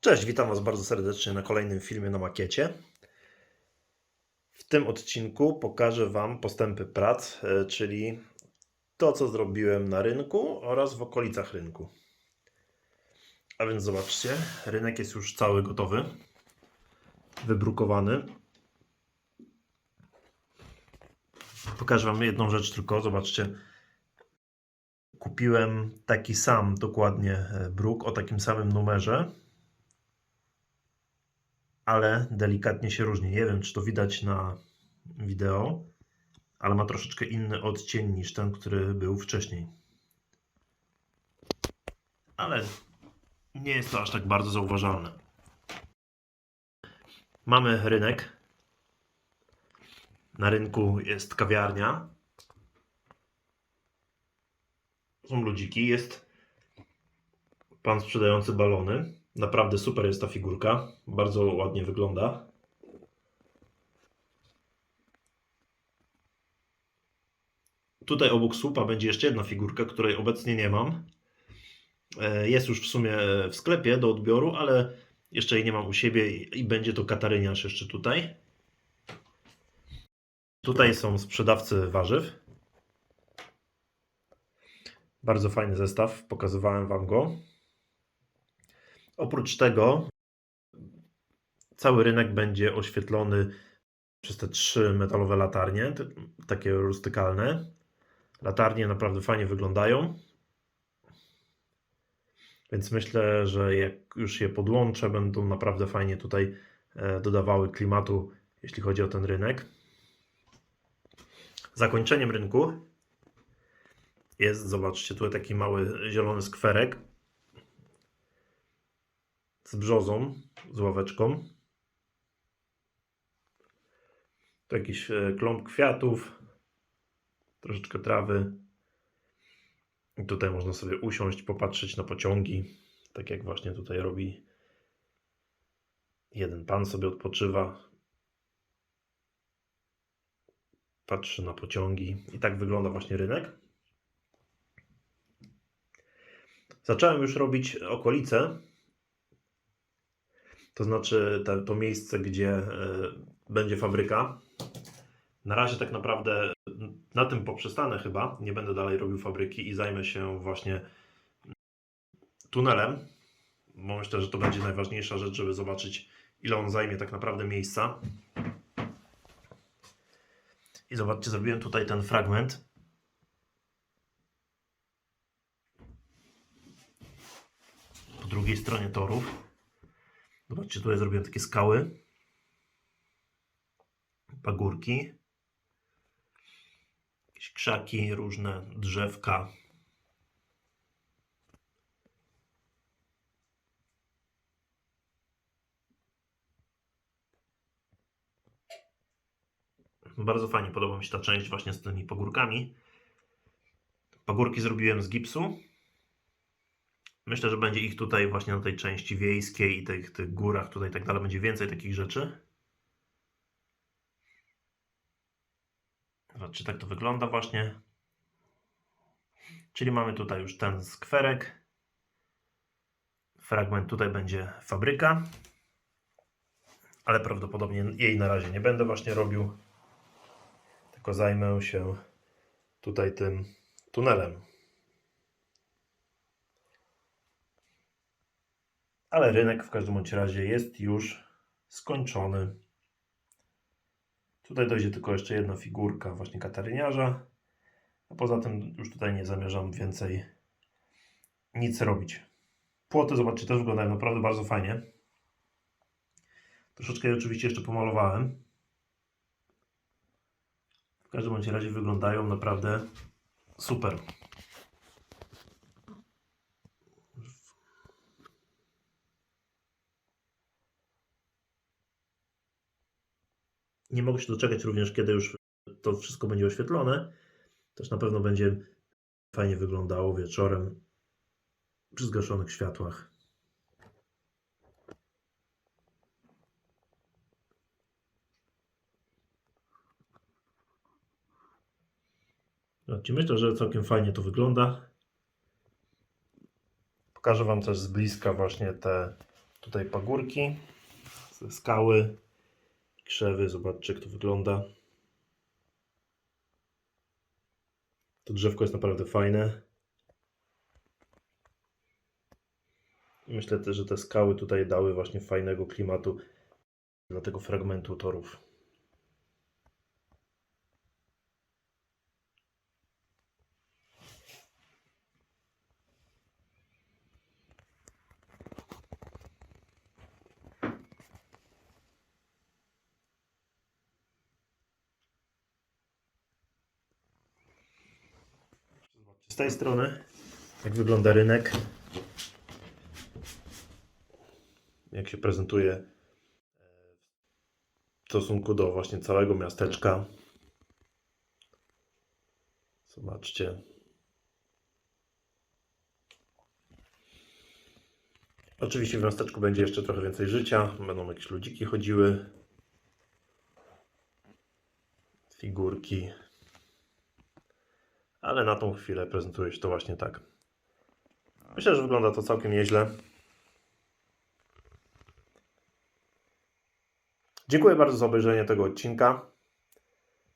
Cześć, witam Was bardzo serdecznie na kolejnym filmie na makiecie. W tym odcinku pokażę Wam postępy prac, e, czyli to, co zrobiłem na rynku oraz w okolicach rynku. A więc zobaczcie, rynek jest już cały gotowy, wybrukowany. Pokażę Wam jedną rzecz tylko, zobaczcie. Kupiłem taki sam dokładnie e, bruk o takim samym numerze ale delikatnie się różni. Nie wiem, czy to widać na wideo, ale ma troszeczkę inny odcień niż ten, który był wcześniej. Ale nie jest to aż tak bardzo zauważalne. Mamy rynek. Na rynku jest kawiarnia. Są ludziki, jest pan sprzedający balony. Naprawdę super jest ta figurka. Bardzo ładnie wygląda. Tutaj obok słupa będzie jeszcze jedna figurka, której obecnie nie mam. E, Jest już w sumie w sklepie do odbioru, ale jeszcze jej nie mam u siebie i będzie to kataryniarz jeszcze tutaj. Tutaj są sprzedawcy warzyw. Bardzo fajny zestaw, pokazywałem Wam go. Oprócz tego cały rynek będzie oświetlony przez te trzy metalowe latarnie, takie rustykalne. Latarnie naprawdę fajnie wyglądają. Więc myślę, że jak już je podłączę, będą naprawdę fajnie tutaj e, dodawały klimatu, jeśli chodzi o ten rynek. Zakończeniem rynku jest, zobaczcie, tutaj taki mały zielony skwerek z brzozą, z ławeczką. Tu jakiś e, klomp kwiatów, troszeczkę trawy. I tutaj można sobie usiąść, popatrzeć na pociągi, tak jak właśnie tutaj robi jeden pan sobie odpoczywa. Patrzy na pociągi i tak wygląda właśnie rynek. Zacząłem już robić okolice to znaczy te, to miejsce, gdzie e, będzie fabryka. Na razie tak naprawdę na tym poprzestanę chyba. Nie będę dalej robił fabryki i zajmę się właśnie tunelem, bo myślę, że to będzie najważniejsza rzecz, żeby zobaczyć, ile on zajmie tak naprawdę miejsca. I zobaczcie, zrobiłem tutaj ten fragment. Po drugiej stronie torów. Zobaczcie, tutaj zrobiłem takie skały. Pagórki. Jakieś krzaki, różne drzewka. Bardzo fajnie podoba mi się ta część właśnie z tymi pagórkami. Pagórki zrobiłem z gipsu. Myślę, że będzie ich tutaj właśnie na tej części wiejskiej i tych, tych górach tutaj i tak dalej będzie więcej takich rzeczy. Zobaczcie, tak to wygląda właśnie. Czyli mamy tutaj już ten skwerek. Fragment tutaj będzie fabryka. Ale prawdopodobnie jej na razie nie będę właśnie robił. Tylko zajmę się tutaj tym tunelem. Ale rynek w każdym bądź razie jest już skończony. Tutaj dojdzie tylko jeszcze jedna figurka właśnie kataryniarza, a poza tym już tutaj nie zamierzam więcej nic robić. Płoty, zobaczcie, też wyglądają naprawdę bardzo fajnie. Troszeczkę je oczywiście jeszcze pomalowałem. W każdym razie wyglądają naprawdę super. Nie mogę się doczekać również, kiedy już to wszystko będzie oświetlone. Też na pewno będzie fajnie wyglądało wieczorem przy zgaszonych światłach. Zobaczcie, Myślę, że całkiem fajnie to wygląda. Pokażę Wam też z bliska właśnie te Tutaj pagórki, skały, krzewy. Zobaczcie, jak to wygląda. To drzewko jest naprawdę fajne. Myślę też, że te skały tutaj dały właśnie fajnego klimatu dla tego fragmentu torów. Tej strony, jak wygląda rynek, jak się prezentuje e, w stosunku do właśnie całego miasteczka. Zobaczcie. Oczywiście w miasteczku będzie jeszcze trochę więcej życia. Będą jakieś ludziki chodziły. Figurki. Ale na tą chwilę prezentuje się to właśnie tak. Myślę, że wygląda to całkiem nieźle. Dziękuję bardzo za obejrzenie tego odcinka.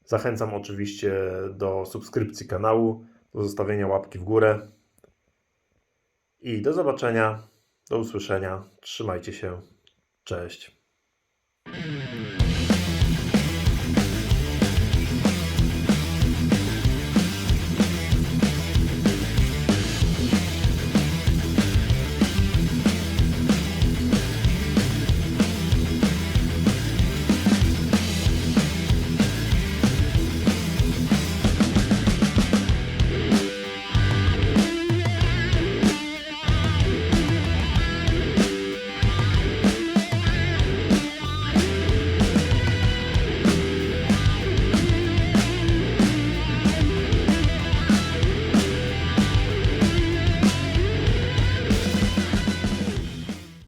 Zachęcam oczywiście do subskrypcji kanału, do zostawienia łapki w górę. I do zobaczenia, do usłyszenia. Trzymajcie się. Cześć.